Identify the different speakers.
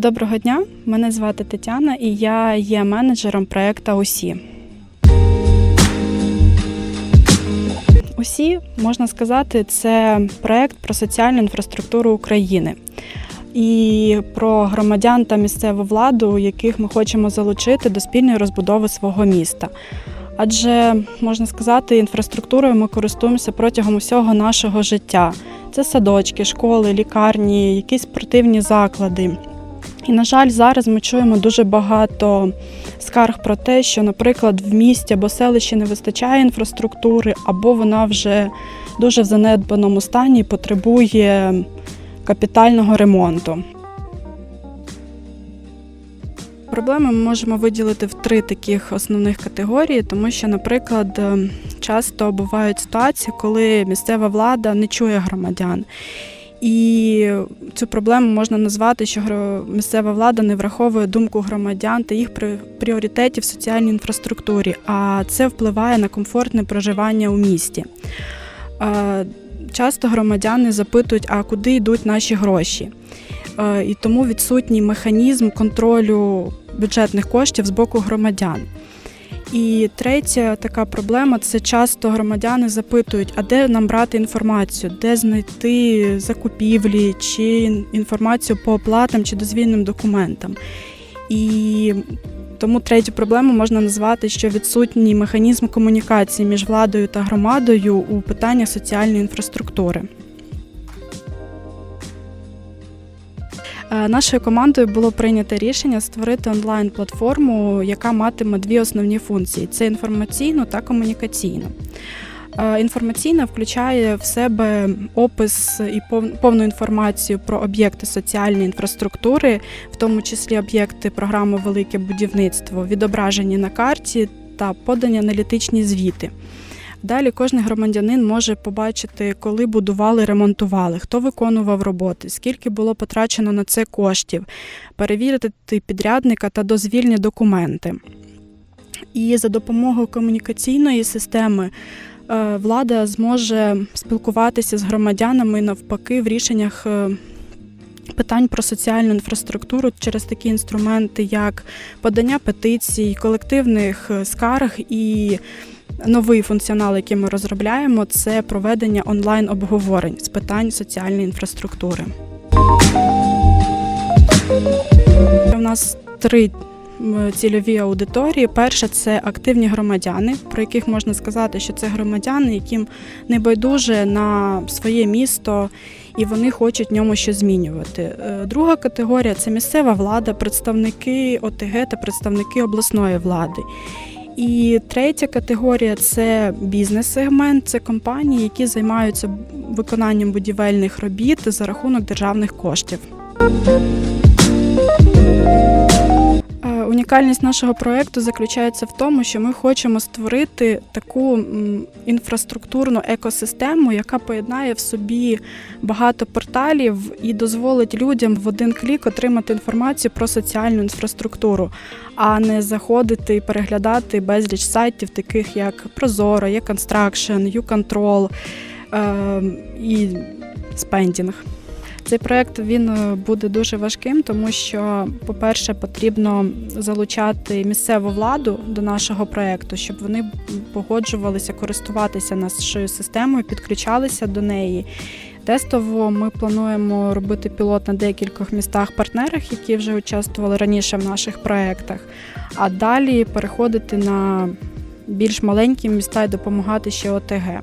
Speaker 1: Доброго дня, мене звати Тетяна і я є менеджером проекту УСІ. УСІ, можна сказати, це проект про соціальну інфраструктуру України і про громадян та місцеву владу, яких ми хочемо залучити до спільної розбудови свого міста. Адже можна сказати, інфраструктурою ми користуємося протягом усього нашого життя. Це садочки, школи, лікарні, якісь спортивні заклади. І, на жаль, зараз ми чуємо дуже багато скарг про те, що, наприклад, в місті або селищі не вистачає інфраструктури, або вона вже дуже в занедбаному стані і потребує капітального ремонту. Проблеми ми можемо виділити в три таких основних категорії, тому що, наприклад, е, часто бувають ситуації, коли місцева влада не чує громадян. І цю проблему можна назвати, що місцева влада не враховує думку громадян та їх пріоритетів в соціальній інфраструктурі, а це впливає на комфортне проживання у місті. Часто громадяни запитують, а куди йдуть наші гроші. І тому відсутній механізм контролю бюджетних коштів з боку громадян. І третя така проблема це часто громадяни запитують, а де нам брати інформацію, де знайти закупівлі чи інформацію по оплатам чи дозвільним документам. І тому третю проблему можна назвати, що відсутній механізм комунікації між владою та громадою у питаннях соціальної інфраструктури. Нашою командою було прийнято рішення створити онлайн-платформу, яка матиме дві основні функції: це інформаційну та комунікаційну. Е, Інформаційна включає в себе опис і повну інформацію про об'єкти соціальної інфраструктури, в тому числі об'єкти програми Велике будівництво, відображені на карті та подані аналітичні звіти. Далі кожен громадянин може побачити, коли будували, ремонтували, хто виконував роботи, скільки було потрачено на це коштів, перевірити підрядника та дозвільні документи. І за допомогою комунікаційної системи е, влада зможе спілкуватися з громадянами навпаки в рішеннях. Питань про соціальну інфраструктуру через такі інструменти, як подання петицій, колективних е, скарг і новий функціонал, який ми розробляємо, це проведення онлайн-обговорень з питань соціальної інфраструктури. У нас три цільові аудиторії. Перша це активні громадяни, про яких можна сказати, що це громадяни, яким не байдуже на своє місто. І вони хочуть в ньому щось змінювати. Е, Друга категорія це місцева влада, представники ОТГ та представники обласної влади. І третя категорія це бізнес-сегмент, це компанії, які займаються виконанням будівельних робіт за рахунок державних коштів. Унікальність нашого проєкту заключається в тому, що ми хочемо створити таку інфраструктурну екосистему, яка поєднає в собі багато порталів і дозволить людям в один клік отримати інформацію про соціальну інфраструктуру, а не заходити і переглядати безліч сайтів, таких як Прозоро, Є-Construction, YouControl е, і Spending. Цей проект він е, буде дуже важким, тому що, по-перше, потрібно залучати місцеву владу до нашого проекту, щоб вони погоджувалися користуватися нашою системою, підключалися до неї. Тестово ми плануємо робити пілот на декількох містах-партнерах, які вже участвували раніше в наших проектах, а далі переходити на більш маленькі міста і допомагати ще ОТГ.